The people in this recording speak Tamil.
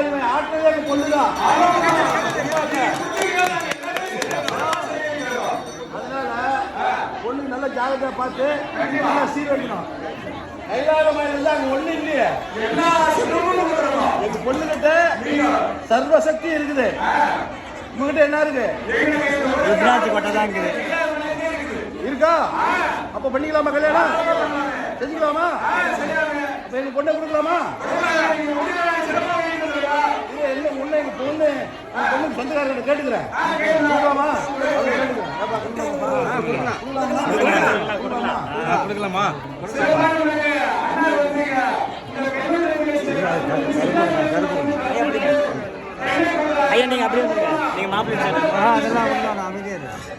இவன் ஆட்டதே எங்க பொண்ணுதான் அதனால பொண்ணுக்கு நல்ல ஜாகிரதையா பார்த்து நல்லா சீர் வைக்கணும் கைலாகமா இருந்தா அங்க ஒண்ணு இல்லையே? எங்க பொண்ணுகிட்ட சர்வசக்தி இருக்குது. உங்ககிட்ட என்ன இருக்கு? ருத்ராட்சி பட்டை தான் இருக்குது. இருக்கா? அப்ப பண்ணிக்கலாமா கல்யாணம்? செஞ்சுக்கலாமா? அப்ப எங்க பொண்ணை கொடுக்கலாமா? சொந்தக்காரர்கிட்ட கேட்டுக்கிறேன். கொடுக்கலாமா? ஐயா நீங்க அப்படியே நீங்க மாப்பிள்ளை அதெல்லாம் ஒன்றும் அமைதியா இருக்கு